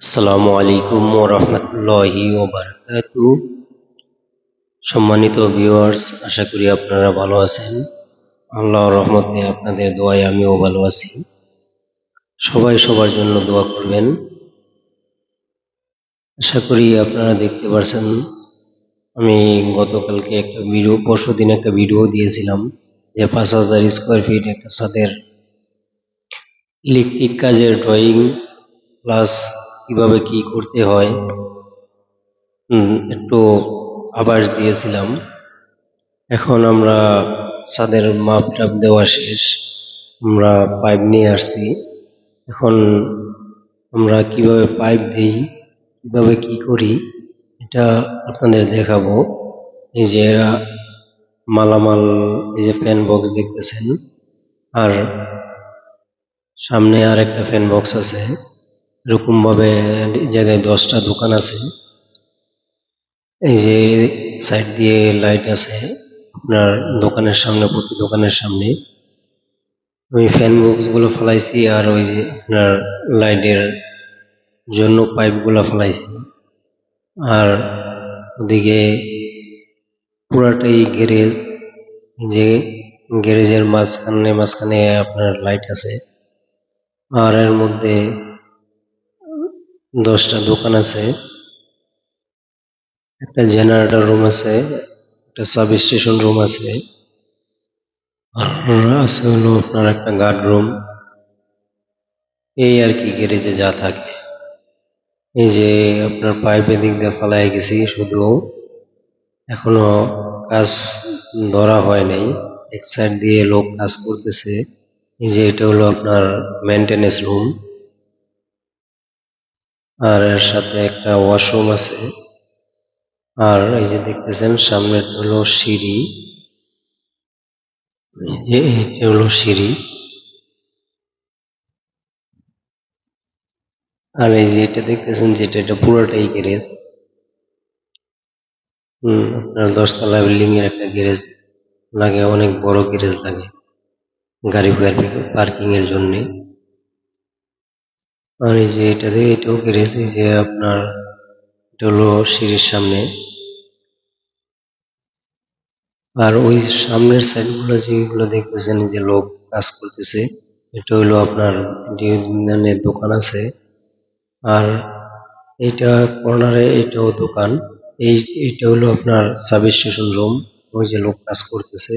আসসালামু আলাইকুম রহমতুল্লাহি ওবারাকাতু সম্মানিত ভিউয়ার্স আশা করি আপনারা ভালো আছেন। আল্লাহর রহমতে আপনাদের দোয়ায় আমিও ভালো আছি। সবাই সবার জন্য দোয়া করবেন। আশা করি আপনারা দেখতে পারছেন, আমি গতকালকে একটা ভিডিও পরশু দিন একটা ভিডিও দিয়েছিলাম যে পাঁচ হাজার স্কোয়ার ফিট একটা ছাদের ইলেকট্রিক কাজের ড্রয়িং প্লাস কীভাবে কি করতে হয়। একটু আভাস দিয়েছিলাম। এখন আমরা ছাদের মাপ টাপ দেওয়া শেষ। আমরা পাইপ নিয়ে আসছি। এখন আমরা কীভাবে পাইপ দিই, কীভাবে কি করি, এটা আপনাদের দেখাবো। এই যে মালামাল, এই যে ফ্যান বক্স দেখতেছেন। আর সামনে আর একটা ফ্যান বক্স আছে। এরকম ভাবে জায়গায় দশটা দোকান আছে। এই যে সাইড দিয়ে লাইট আছে, আপনার দোকানের সামনে, প্রতি দোকানের সামনে। আমি ফ্যান বক্সগুলো ফেলাইছি আর ওই আপনার লাইটের জন্য পাইপগুলো ফেলাইছি। আর ওদিকে পুরাটাই গ্যারেজ যে গ্যারেজের মাঝখানে মাঝখানে আপনার লাইট আছে। আর এর মধ্যে দশটা দোকান আছে। একটা জেনারেটর রুম আছে, একটা সাব স্টেশন রুম আছে। আর আছে হলো আপনার একটা গার্ড রুম। এই আর কি গ্যারেজে যা থাকে। এই যে আপনার পাইপের দিক দিয়ে ফালাই গেছি শুধু। এখনও কাজ ধরা হয় নাই। এক সাইড দিয়ে লোক কাজ করতেছে। এই যে এটা হলো আপনার মেনটেনেন্স রুম আর এর সাথে একটা ওয়াশরুম আছে। আর এই যে দেখতেছেন, সামনে হলো সিঁড়ি। হলো সিঁড়ি। আর এই যে এটা দেখতেছেন যেটা এটা পুরোটাই গ্যারেজ। হম, আপনার দশতলা বিল্ডিং এর একটা গ্যারেজ লাগে, অনেক বড় গ্যারেজ লাগে। গাড়ি পার্কিং এর জন্য। আর এই যে এটা দিয়ে এটাও এই যে আপনার, এটা হলো সিঁড়ির সামনে। আর ওই সামনের সাইডগুলো যেগুলো দেখতেছেন যে লোক কাজ করতেছে, এটা হলো আপনার দোকান আছে। আর এইটা কর্নারে এটাও দোকান। এই, এটা হলো আপনার সাব স্টেশন রুম, ওই যে লোক কাজ করতেছে।